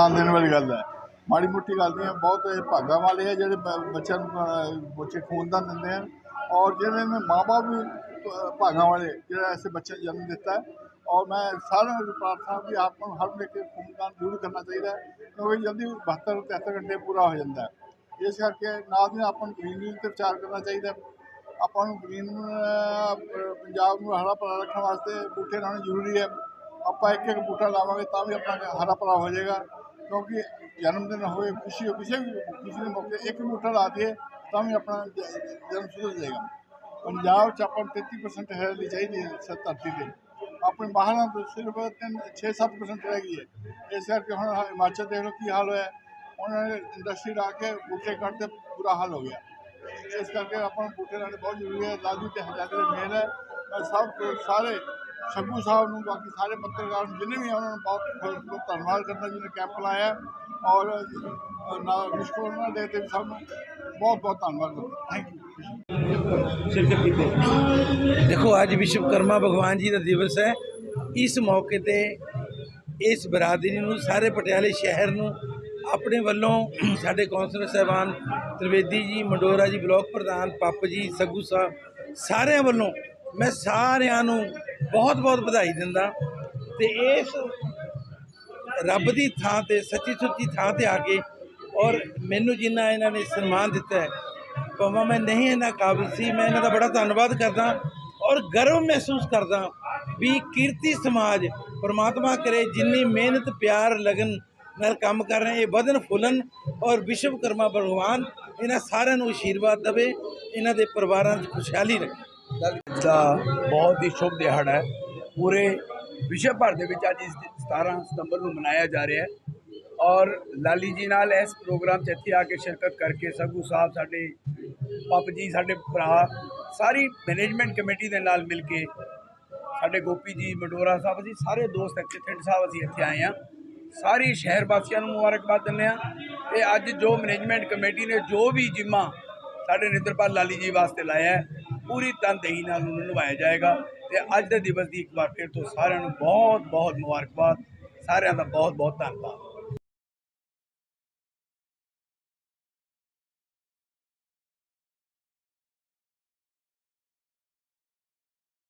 ਧਿਆਨ ਦੇਣ ਵਾਲੀ ਗੱਲ ਹੈ। ਮਾੜੀ ਮੋਟੀ ਗੱਲ ਨਹੀਂ ਹੈ ਬਹੁਤ ਇਹ ਭਾਗਾਂ ਵਾਲੇ ਹੈ ਜਿਹੜੇ ਬ- ਬੱਚਿਆਂ ਨੂੰ ਅਹ, ਬੱਚੇ ਖੂਨਦਾਨ ਦਿੰਦੇ ਹਨ ਔਰ ਜਿਹੜੇ ਨੇ ਮਾਪੇ ਵੀ ਅਹ, ਭਾਗਾਂ ਵਾਲੇ ਜਿਹੜਾ ਐਸੇ ਬੱਚੇ ਨੂੰ ਜਨਮ ਦਿੱਤਾ ਹੈ ਔਰ ਮੈਂ ਸਾਰਿਆਂ ਨੂੰ ਪ੍ਰਾਰਥਨਾ ਵੀ ਆਪ ਨੂੰ ਹਰ ਵੇਲੇ ਕੇ ਖੂਨਦਾਨ ਜ਼ਰੂਰ ਕਰਨਾ ਚਾਹੀਦਾ ਕਿਉਂਕਿ ਜਲਦੀ 72 73 ਘੰਟੇ ਪੂਰਾ ਹੋ ਜਾਂਦਾ ਹੈ। ਇਸ ਕਰਕੇ ਨਾਲ ਦੀ ਆਪਾਂ ਨੂੰ ਗ੍ਰੀਨ ਨਿਊਜ਼ ਤੇ ਵਿਚਾਰ ਕਰਨਾ ਚਾਹੀਦਾ ਆਪਾਂ ਨੂੰ ਗ੍ਰੀਨ ਪੰਜਾਬ ਨੂੰ ਹਰਾ ਭਰਾ ਰੱਖਣ ਵਾਸਤੇ ਬੂਟੇ ਲਾਉਣੇ ਜ਼ਰੂਰੀ ਹੈ। ਆਪਾਂ ਇੱਕ ਇੱਕ ਬੂਟਾ ਲਾਵਾਂਗੇ ਤਾਂ ਵੀ ਆਪਣਾ ਹਰਾ ਭਰਾ ਹੋ ਜਾਏਗਾ। ਕਿਉਂਕਿ ਜਨਮ ਦਿਨ ਹੋਵੇ ਖੁਸ਼ੀ ਹੋ ਕਿਸੇ ਵੀ ਖੁਸ਼ੀ ਦੇ ਮੌਕੇ ਇੱਕ ਬੂਟਾ ਲਾ ਦਈਏ ਤਾਂ ਵੀ ਆਪਣਾ ਜ- ਜਨਮ ਸੁਧਰ ਜਾਏਗਾ। ਪੰਜਾਬ 'ਚ ਆਪਾਂ ਨੂੰ 33% ਹਰਿਆਲੀ ਚਾਹੀਦੀ ਹੈ ਸ- ਧਰਤੀ ਤੇ। ਆਪਣੇ ਬਾਹਰਾਂ ਤੋਂ ਸਿਰਫ 6-7% ਰਹਿ ਗਈ ਹੈ। ਇਸ ਕਰਕੇ ਹੁਣ ਹਿਮਾਚਲ ਦੇਖ ਲਓ ਕੀ ਹਾਲ ਹੋਇਆ। ਉਹਨਾਂ ਨੇ ਇੰਡਸਟਰੀ ਲਾ ਕੇ ਬੂਟੇ ਕੱਟਦੇ ਬੁਰਾ ਹਾਲ ਹੋ ਗਿਆ। ਇਸ ਕਰਕੇ ਆਪਾਂ ਨੂੰ ਬੂਟੇ ਲਾਉਣੇ ਬਹੁਤ ਜ਼ਰੂਰੀ ਹੈ। ਲਾਜੂ ਤੇ ਹਜ਼ਾਰੇ ਮੇਲ ਹੈ। ਮੈਂ ਸਭ ਤੋਂ ਸਾਰੇ ਸ਼ੰਭੂ ਸਾਹਿਬ ਨੂੰ ਬਾਕੀ ਸਾਰੇ ਪੱਤਰਕਾਰ ਜਿੰਨੇ ਵੀ ਹੈ ਉਹਨਾਂ ਨੂੰ ਬਹੁਤ ਬਹੁਤ ਧੰਨਵਾਦ ਕਰਦਾ ਜਿਹਨੇ ਕੈਂਪ ਲਾਇਆ ਔਰ ਅ, ਨਾਲ ਵਿਸ਼ਵਕਰਮਾ ਦੇ ਤੇ ਸਭ ਨੂੰ ਬਹੁਤ ਬਹੁਤ ਧੰਨਵਾਦ ਕਰਦਾ। ਥੈਂਕ ਯੂ ਦੇਖੋ ਅੱਜ ਵਿਸ਼ਵਕਰਮਾ ਭਗਵਾਨ ਜੀ ਦਾ ਦਿਵਸ ਹੈ। ਇਸ ਮੌਕੇ ਤੇ ਇਸ ਬਰਾਦਰੀ ਨੂੰ ਸਾਰੇ ਪਟਿਆਲੇ ਸ਼ਹਿਰ ਨੂੰ ਆਪਣੇ ਵੱਲੋਂ ਸਾਡੇ ਕੌਂਸਲਰ ਸਾਹਿਬਾਨ ਤ੍ਰਿਵੇਦੀ ਜੀ ਮੰਡੋਰਾ ਜੀ ਬਲਾਕ ਪ੍ਰਧਾਨ ਪੱਪ ਜੀ ਸੱਗੂ ਸਾਹਿਬ ਸਾਰਿਆਂ ਵੱਲੋਂ ਮੈਂ ਸਾਰਿਆਂ ਨੂੰ ਬਹੁਤ ਬਹੁਤ ਵਧਾਈ ਦਿੰਦਾ ਤੇ ਇਸ ਰੱਬ ਦੀ ਥਾਂ ਤੇ, ਸੱਚੀ ਸੁੱਚੀ ਥਾਂ ਤੇ ਆ ਕੇ ਔਰ ਮੈਨੂੰ ਜਿੰਨਾ ਇਹਨਾਂ ਨੇ ਸਨਮਾਨ ਦਿੱਤਾ ਹੈ, ਭਾਵੇਂ ਮੈਂ ਨਹੀਂ ਇਹਨਾਂ ਕਾਬਿਲ ਸੀ, ਮੈਂ ਇਹਨਾਂ ਦਾ ਬੜਾ ਧੰਨਵਾਦ ਕਰਦਾ ਔਰ ਗਰਵ ਮਹਿਸੂਸ ਕਰਦਾ ਵੀ ਕੀਰਤੀ ਸਮਾਜ ਪਰਮਾਤਮਾ ਕਰੇ, ਜਿੰਨੀ ਮਿਹਨਤ, ਪਿਆਰ, ਲਗਨ ਨਾਲ ਕੰਮ ਕਰ ਰਹੇ, ਇਹ ਵਧਨ ਫੁੱਲਣ ਔਰ ਵਿਸ਼ਵਕਰਮਾ ਭਗਵਾਨ ਇਹਨਾਂ ਸਾਰਿਆਂ ਨੂੰ ਆਸ਼ੀਰਵਾਦ ਦੇਵੇ, ਇਹਨਾਂ ਦੇ ਪਰਿਵਾਰਾਂ 'ਚ ਖੁਸ਼ਹਾਲੀ ਰੱਖੇ। ਦਾ ਬਹੁਤ ਹੀ ਸ਼ੁਭ ਦਿਹਾੜਾ ਹੈ। ਪੂਰੇ ਵਿਸ਼ਵ ਭਰ ਦੇ ਵਿੱਚ ਅੱਜ ਇਸ ਦਿਨ 17 ਸਤੰਬਰ ਨੂੰ ਮਨਾਇਆ ਜਾ ਰਿਹਾ ਹੈ। ਔਰ ਲਾਲੀ ਜੀ ਨਾਲ ਇਸ ਪ੍ਰੋਗਰਾਮ 'ਚ ਇੱਥੇ ਆ ਕੇ ਸ਼ਿਰਕਤ ਕਰਕੇ ਸਗੂ ਸਾਹਿਬ ਸਾਡੇ, ਪੱਪ ਜੀ, ਸਾਡੇ ਭਰਾ, ਸਾਰੀ ਮੈਨੇਜਮੈਂਟ ਕਮੇਟੀ ਦੇ ਨਾਲ ਮਿਲ ਕੇ ਸਾਡੇ ਗੋਪੀ ਜੀ, ਮਡੋਰਾ ਸਾਹਿਬ ਅਸੀਂ ਸਾਰੇ ਦੋਸਤ ਇੱਥੇ ਥਿੰਡ ਸਾਹਿਬ ਅਸੀਂ ਇੱਥੇ ਆਏ ਆ ਸਾਰੀ ਸ਼ਹਿਰ ਵਾਸੀਆਂ ਨੂੰ ਮੁਬਾਰਕਬਾਦ ਦਿੰਦੇ ਆ ਤੇ ਅੱਜ ਜੋ ਮੈਨੇਜਮੈਂਟ ਕਮੇਟੀ ਨੇ ਜੋ ਵੀ ਜਿੰਮਾ ਸਾਡੇ ਨਿੰਦਰਪਾਲ ਲਾਲੀ ਜੀ ਵਾਸਤੇ ਲਾਇਆ ਹੈ ਪੂਰੀ ਤਨਦੇਹੀ ਨਾਲ ਉਹਨੂੰ ਨਿਭਾਇਆ ਜਾਏਗਾ ਤੇ ਅੱਜ ਦੇ ਦਿਵਸ ਦੀ ਇੱਕ ਵਾਰ ਫਿਰ ਤੋਂ ਸਾਰਿਆਂ ਨੂੰ ਬਹੁਤ ਬਹੁਤ ਮੁਬਾਰਕਬਾਦ। ਸਾਰਿਆਂ ਦਾ ਬਹੁਤ ਬਹੁਤ ਧੰਨਵਾਦ।